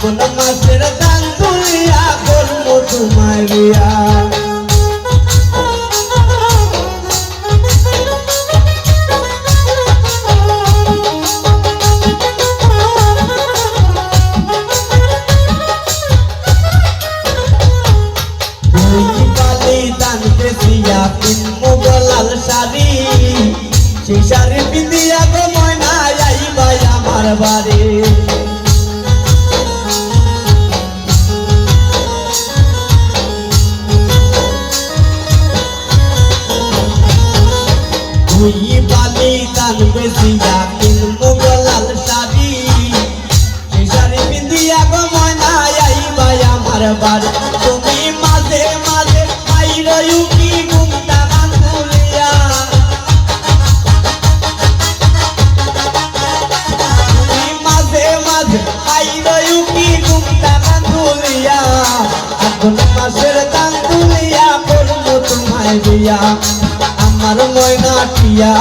আপন মাসের দান তুলিয়া করব তোমার বিয়া শাড়ি সেই শাড়ি পিন্দিয়া গো ময়না যাইবাই আমার বাড়ি। তুই বালি দান বেশিয়া কিনবো গো লাল শাড়ি। সেই শাড়ি পিন্দিয়া গো ময়না আইবাই আমার বাড়ি তুমি মাঝে মাঝে আইর ইউকি ঘুমটা বান্ধুলিয়া তুমি মাঝে মাঝে আইর ইউকি ঘুমটা বান্ধুলিয়া এখন মাসের দান তুলিয়া করব তোমায় বিয়া আমার ময়না টিয়া।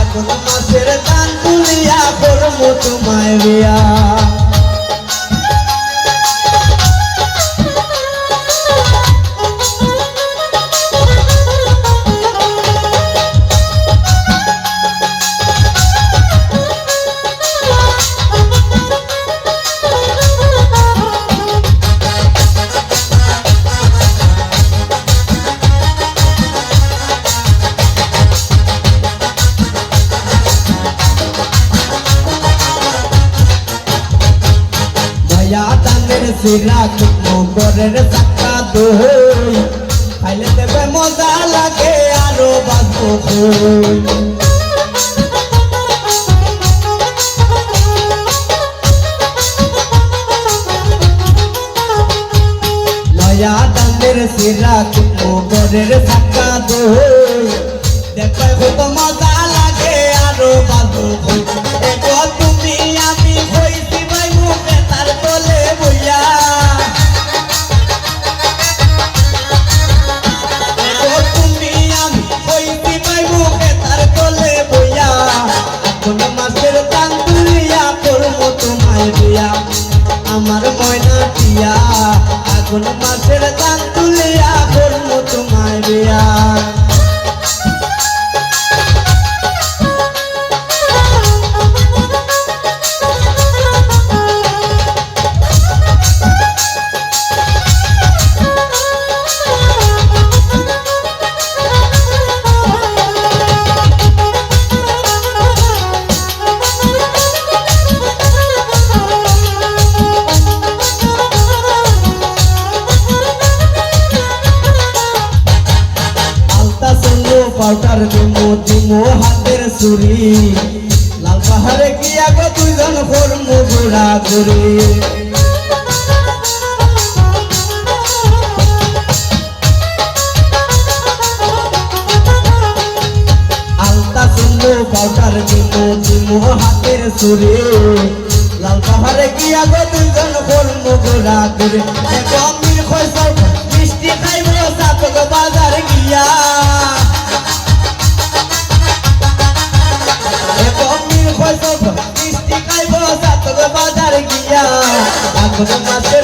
এখন মাসের দান তুলিয়া করব তোমায় বিয়া দানের সিরা মগরের চাকা দই খাইলে দেবে মজা লাগে আরও বাঁচবো কই। দয়া দানের সিরা মগরের চাকা দই দেখবে কত মজা লাগে আরও বাঁচবো পাউডার দিমো দিমো হাতের সুরি লাল পাহাড়ে গিয়া গো দুইজন করমু ঘোরা ঘুরি আলতা সঙ্গো পাউডার দিমো দিমো হাতের সুরি লাল পাহাড়ে গিয়া গো দুইজন করমু ঘোরা ঘুরি কমির খসল, মিষ্টি খাইব সাতক বাজার গিয়া। এখন মাসের